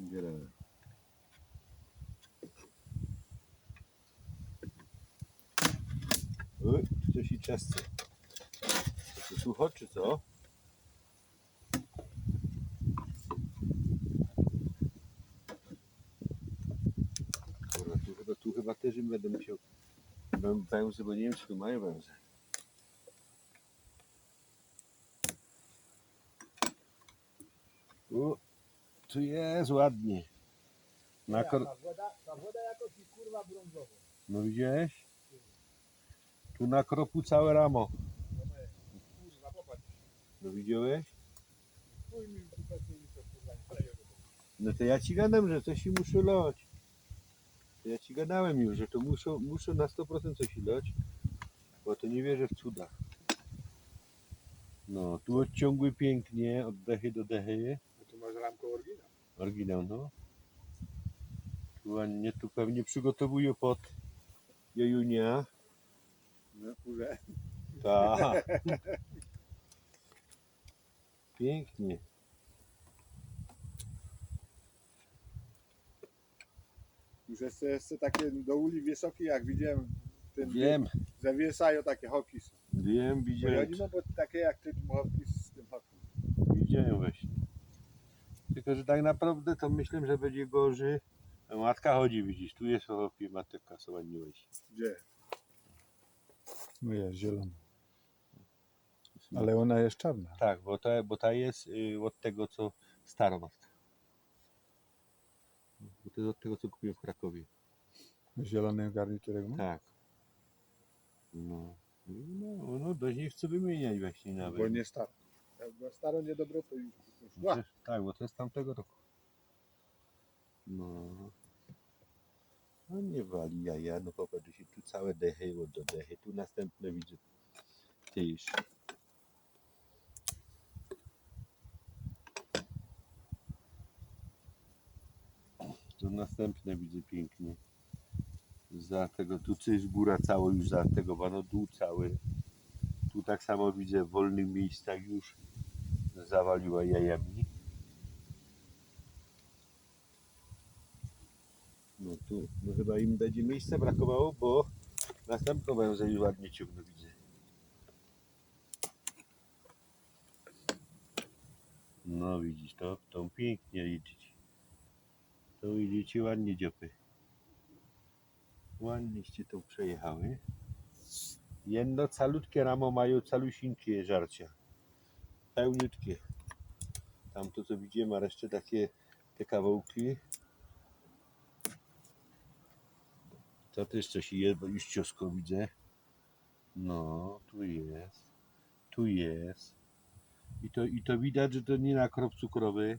Zbierałem. Oj, coś i czasce. To czy co? Kurwa, tu chyba, tu chyba też im będę musiał wę- węzy, bo nie wiem, czy tu mają węzy. U, tu jest ładnie. Na kor... Ta woda, ta woda jakoś kurwa brązowo. No widziałeś? Tu na kropu całe ramo. No kurwa, popatrz. No widziałeś? Chuj mi tutaj mi to kurwa nie kleje. No to ja ci gadam, że coś i muszę lać. To ja ci gadałem już, że to muszę, muszę na 100% coś lać, bo to nie wierzę w cuda. No, tu odciągły pięknie od dechy do dechy. No tu masz ramkę oryginał. Oryginał, no. Tu tu pewnie przygotowuję pod jojunia. No kurwa. Tak. Pięknie. Już jeszcze, jeszcze takie do uli wysokie, jak widziałem, ten Wiem, zawiesają takie hoki. są. wiem, Bo widziałem. nie mam bo takie jak ten hoki z tym hokiem. Widziałem właśnie. Tylko, że tak naprawdę to myślę, że będzie gorzej. Matka chodzi, widzisz, tu jest ochopie, matka łezi. Gdzie? No jest zielona. Ale ona jest czarna. Tak, bo ta, bo ta jest y, od tego, co starą matka. Bo to jest od tego, co kupiłem w Krakowie. Zielony garniturek ma? Tak. No. No, no dość nie chcę wymieniać właśnie nawet. Bo nie staro. To już No to- Tak, bo to jest tamtego roku. No. No nie wali jaja, no popatrz się, tu całe dechy od do dechy, tu następne widzę też. Tu następne widzę pięknie. Za tego, tu coś góra cała już zategowano, dół cały. Tu tak samo widzę w wolnych miejscach już zawaliła jajami. No tu, no chyba im będzie miejsca brakowało, bo następną węzę już ładnie ciągnę widzę. No widzisz, to, to pięknie liczyć. To idziecie ładnie dziopy. Ładnieście to przejechały. Jedno calutkie ramo mają calusinkie żarcia. Pełniutkie. Tam to co widzimy, a resztę takie te kawałki. To też coś jest, bo już ciosko widzę. No, tu jest. Tu jest. I to, I to widać, że to nie nakrop cukrowy.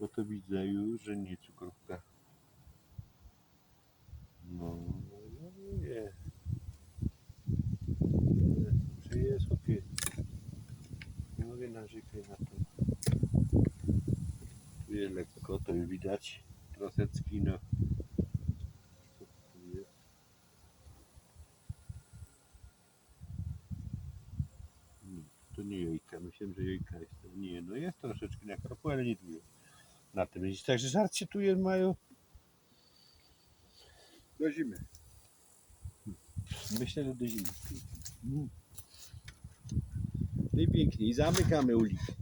Bo to widzę już, że nie cukrowka. No, no nie. Czy jest okej. Nie mogę narzekać na to. Tu jest lekko, to już widać. Troszeczkę tu? Nie, To nie jajka, myślałem, że jajka jest. To nie, no jest troszeczkę na nie dużo. Na tym jest. Także żarcie tu jest, mają. Do zimy. Myślę, że do zimy. Mm. I pięknie. I zamykamy ulicę.